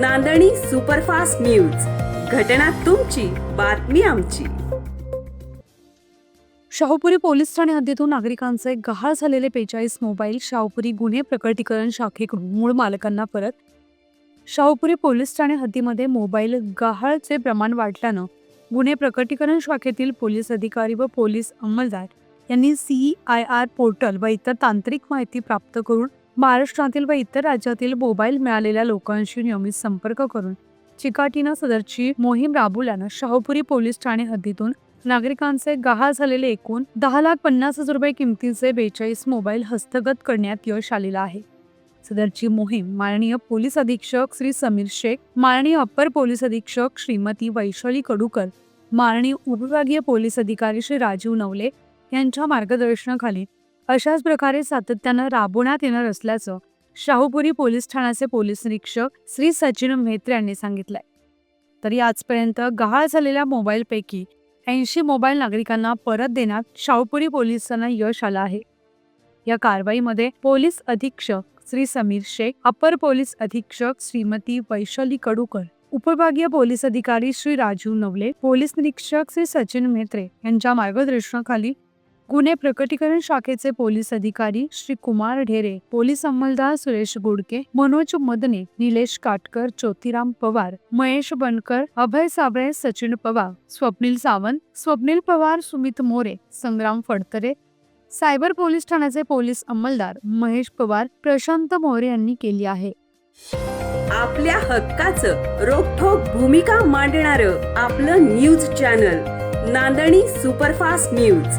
नांदणी superfast news. घटना तुमची बातमी आमची. शाहूपुरी पोलीस ठाणे हद्दीतून नागरिकांचे गहाळ झालेले बेचाळीस मोबाईल शाहूपुरी गुन्हे प्रकटीकरण शाखेकडून मूळ मालकांना परत. शाहूपुरी पोलीस ठाणे हद्दीमध्ये मोबाईल गहाळचे प्रमाण वाढल्यानं गुन्हे प्रकटीकरण शाखेतील पोलीस अधिकारी व पोलीस अंमलदार यांनी सी आय आर पोर्टल व इतर तांत्रिक माहिती प्राप्त करून महाराष्ट्रातील व इतर राज्यातील मोबाईल मिळालेल्या लोकांशी नियमित संपर्क करून चिकाटीनं सदरची मोहीम राबवल्यानं शाहूपुरी पोलीस ठाणे हद्दीतून नागरिकांचे गहाळ झालेले एकूण दहा लाख पन्नास हजार रुपये किमतीचे बेचाळीस मोबाईल हस्तगत करण्यात यश आलेलं आहे. सदरची मोहीम माननीय पोलीस अधीक्षक श्री समीर शेख माननीय अप्पर पोलीस अधीक्षक श्रीमती वैशाली कडूकर माननीय उपविभागीय पोलीस अधिकारी श्री राजीव नवले यांच्या मार्गदर्शनाखाली अशाच प्रकारे सातत्यानं राबवण्यात येणार असल्याचं शाहूपुरी पोलीस ठाण्याचे पोलीस निरीक्षक श्री सचिन म्हेत्रे यांनी सांगितलंय. तरी आजपर्यंत गहाळ झालेल्या मोबाईलपैकी ऐंशी मोबाईल नागरिकांना परत देण्यात शाहूपुरी पोलिसांना यश आलं आहे. या कारवाईमध्ये पोलीस अधीक्षक श्री समीर शेख अपर पोलीस अधीक्षक श्रीमती वैशाली कडूकर उपविभागीय पोलीस अधिकारी श्री राजीव नवले पोलीस निरीक्षक श्री सचिन म्हेत्रे यांच्या मार्गदर्शनाखाली गुन्हे प्रकटीकरण शाखेचे पोलीस अधिकारी श्री कुमार ढेरे पोलीस अंमलदार सुरेश गुडके मनोज मदने निलेश काटकर ज्योतिराम पवार महेश बनकर अभय साबळे सचिन पवार स्वप्नील सावंत स्वप्नील पवार सुमित मोरे संग्राम फडतरे सायबर पोलीस ठाण्याचे पोलीस अंमलदार महेश पवार प्रशांत मोरे यांनी केली आहे. आपल्या हक्काचं रोखोक भूमिका मांडणार आपलं न्यूज चॅनल नांदणी सुपरफास्ट न्यूज.